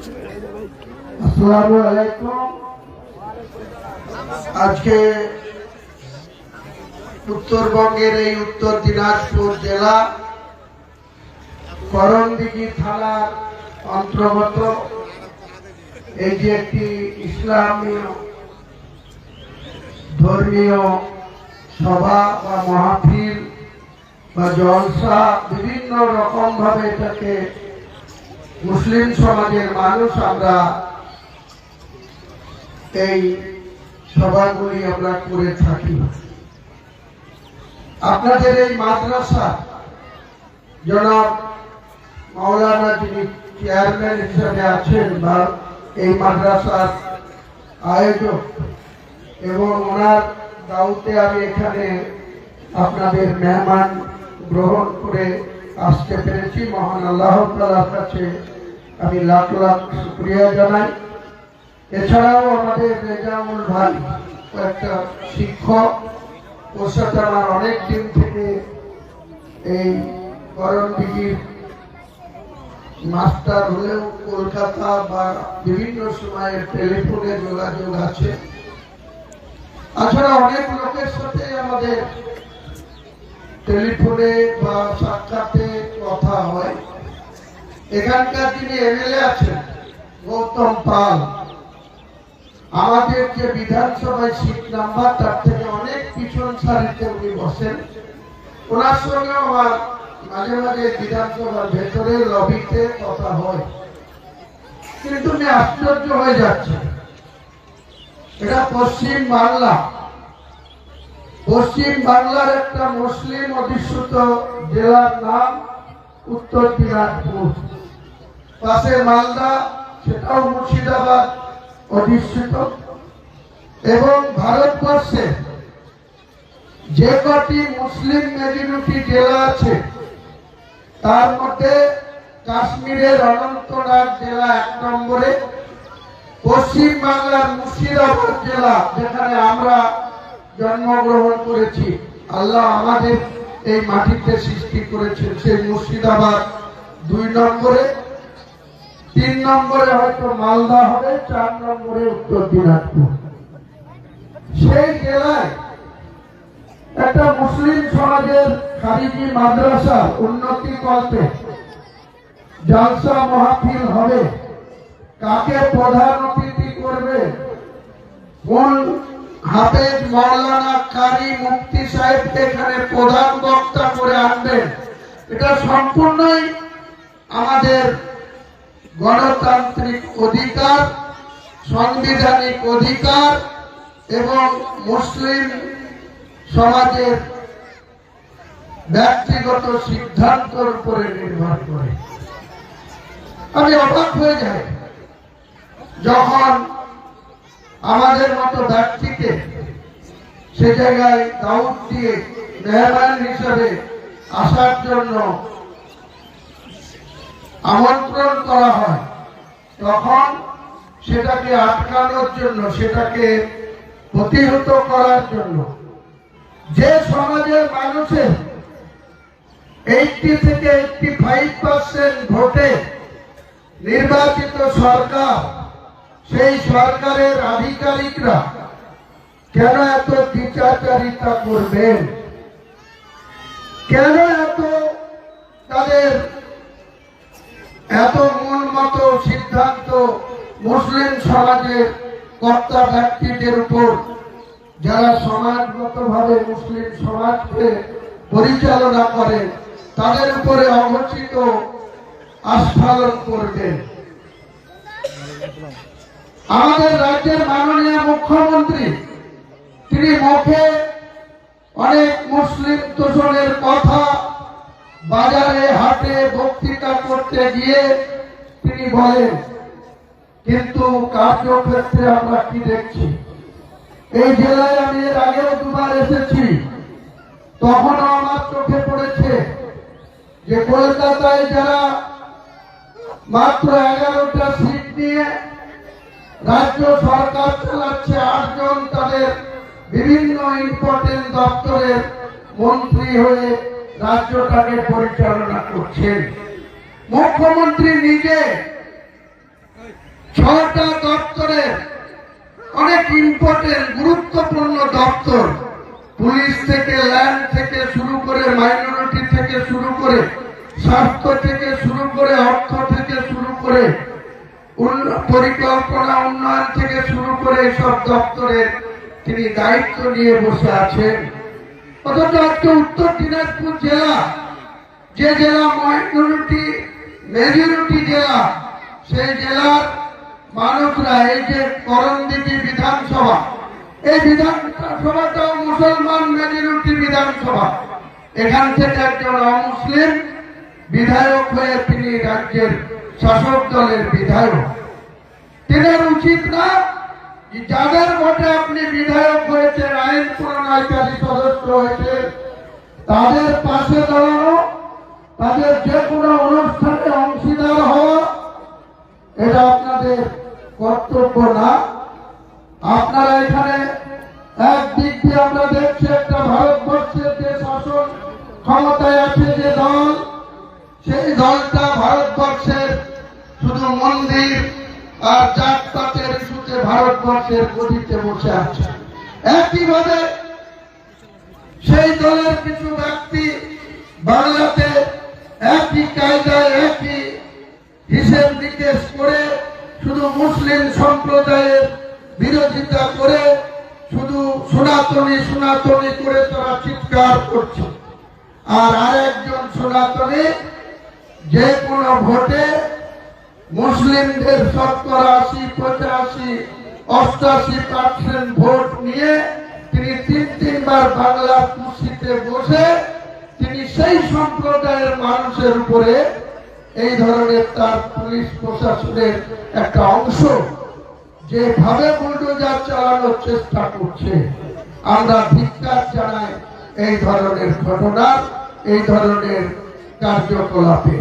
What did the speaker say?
আসসালামু আলাইকুম। আজকে উত্তরবঙ্গের এই উত্তর দিনাজপুর জেলা করণদিঘি থানার অন্তর্গত এই যে একটি ইসলামীয় ধর্মীয় সভা বা মাহফিল বা জলসা বিভিন্ন রকম ভাবে এটাকে মুসলিম সমাজের মানুষ আমরা এই সভাগুলি আমরা করে থাকি। আপনাদের এই মাদ্রাসা, জনাব মাওলানা যিনি চেয়ারম্যান হিসাবে আছেন, বা এই মাদ্রাসার আয়োজক, এবং ওনার দাউতে আমি এখানে আপনাদের মেহমান গ্রহণ করে আসতে পেরেছি, মহান আল্লাহ কাছে আমি লাখ লাখ শুক্রিয়া জানাই। এছাড়াও আমাদের রেজামুল ভাই একটা শিক্ষক ওর সাথে আমার অনেক দিন থেকে এই করণদিঘির মাস্টার হলেও কলকাতা বা বিভিন্ন সময়ে টেলিফোনে যোগাযোগ আছে। তাছাড়া অনেক লোকের সাথে আমাদের টেলিফোনে বা সাক্ষাতে কথা হয়। এখানকার যিনি এমএলএ আছেন, গৌতম পাল, আমাদের যে বিধানসভায় সিট নাম্বার তার থেকে অনেক পিছন সারিতে উনি বসেন। ওনার সঙ্গে আমার মাঝে মাঝে বিধানসভার ভেতরে লবিতে কথা হয়। কিন্তু আমি আশ্চর্য হয়ে যাচ্ছে। এটা পশ্চিম বাংলা। পশ্চিম বাংলার একটা মুসলিম অধিষ্ঠিত জেলার নাম উত্তর দিনাজপুর। পাশে মালদা, সেটাও মুর্শিদাবাদ অধিষ্ঠিত। এবং ভারতবর্ষে যে কটি মুসলিম মেজরিটি জেলা আছে, তার মধ্যে কাশ্মীরের অনন্তনাগ জেলা এক নম্বরে, পশ্চিম বাংলার মুর্শিদাবাদ জেলা যেখানে আমরা জন্মগ্রহণ করেছি। আল্লাহ আমাদের এই মাটিতে সৃষ্টি করেছেন সেই মুর্শিদাবাদ দুই নম্বরে, তিন নম্বরে হয়তো মালদা হবে, চার নম্বরে উত্তর দিনাজপুর। সেই জেলায় একটা মুসলিম সমাজের খারিজি মাদ্রাসা উন্নতি করতে জালসা মহাফিল হবে। কাকে প্রধান অতিথি করবে? কোন হাফেজ মৌলানা কারি মুফতি সাহেবকে এখানে প্রধান বক্তা করে আনবেন। এটা সম্পূর্ণই আমাদের গণতান্ত্রিক অধিকার, সাংবিধানিক অধিকার এবং মুসলিম সমাজের ব্যক্তিগত সিদ্ধান্তের উপরে নির্ভর করে। আমি অবাক হয়ে যাই যখন আমাদের মতো ব্যক্তিকে সে জায়গায় দাউদ দিয়ে মেহমান হিসেবে আসার জন্য আমন্ত্রণ করা হয়, তখন সেটাকে আটকানোর জন্য, সেটাকে প্রতিহত করার জন্য। যে সমাজের মানুষের এইটি থেকে এইটি ফাইভ পার্সেন্ট ভোটে নির্বাচিত সরকার সেই সরকারের আধিকারিকরা কেন এত বিচারচারিতা করবেন? কেন এত তাদের এত মূল মতো সিদ্ধান্ত মুসলিম সমাজের কর্তা ব্যক্তিদের উপর যারা সমাজগতভাবে মুসলিম সমাজকে পরিচালনা করেন তাদের উপরে অঘোষিত আস্ফালন করবেন আমাদের রাজ্যের মাননীয় মুখ্যমন্ত্রী, তিনি মুখে অনেক মুসলিম তোষণের কথা বাজারে হাটে বক্তৃতা করতে গিয়ে তিনি বলেন, কিন্তু কার্যক্ষেত্রে আমরা কি দেখছি? এই জেলায় আমি এর আগেও দুবার এসেছি। তখনও আমার চোখে পড়েছে যে কলকাতায় যারা মাত্র এগারোটা সিট নিয়ে রাজ্য সরকার চালাচ্ছে আটজন তাদের বিভিন্ন ইম্পর্টেন্ট দপ্তরের মন্ত্রী হয়ে রাজ্যটাকে পরিচালনা করছেন। মুখ্যমন্ত্রী নিজে ছটা দপ্তরের অনেক ইম্পর্টেন্ট গুরুত্বপূর্ণ দপ্তর, পুলিশ থেকে, ল্যান্ড থেকে শুরু করে মাইনরিটি থেকে শুরু করে, স্বাস্থ্য থেকে শুরু করে, অর্থ থেকে শুরু করে পরিকল্পনা উন্নয়ন থেকে শুরু করে সব দপ্তরের তিনি দায়িত্ব নিয়ে বসে আছেন। অথচ আজকে উত্তর দিনাজপুর জেলা, যে জেলা মাইনরিটি মেজরিটি জেলা, সেই জেলার মানুষরা, এই যে করণদিঘি বিধানসভা, এই বিধানসভাটাও মুসলমান মেজরিটি বিধানসভা। এখান থেকে একজন অমুসলিম বিধায়ক হয়ে তিনি রাজ্যের শাসক দলের বিধায়ক। তেনার উচিত না যাদের ভোটে আপনি বিধায়ক হয়েছেন, আইন প্রণয়নকারী সদস্য হয়েছে তাদের পাশে দাঁড়ানো, তাদের যে কোনো অনুষ্ঠানে অংশীদার হওয়া, এটা আপনাদের কর্তব্য না। আপনারা এখানে ভারতবর্ষের গদিতে বসে আছে। একইভাবে সেই দলের কিছু ব্যক্তি বাংলাতে একই কায়দায়, একই হিসেব নিকেশ করে শুধু মুসলিম সম্প্রদায়ের বিরোধিতা করে, শুধু সনাতনী সনাতনী করে তারা চিৎকার করছে। আর আরেকজন সনাতনী যে কোনো ভোটে মুসলিমদের শতকরা আশি, পঁচাশি অষ্টাশি পার্সেন্ট ভোট নিয়ে তিনি তিন তিনবার বাংলা কুর্সিতে বসে তিনি সেই সম্প্রদায়ের মানুষের উপরে এই ধরনের তার পুলিশ প্রশাসনের একটা অংশ যেভাবে বুলডোজার চালানোর চেষ্টা করছে। আমরা ধিক্কার জানাই এই ধরনের ঘটনার, এই ধরনের কার্যকলাপে।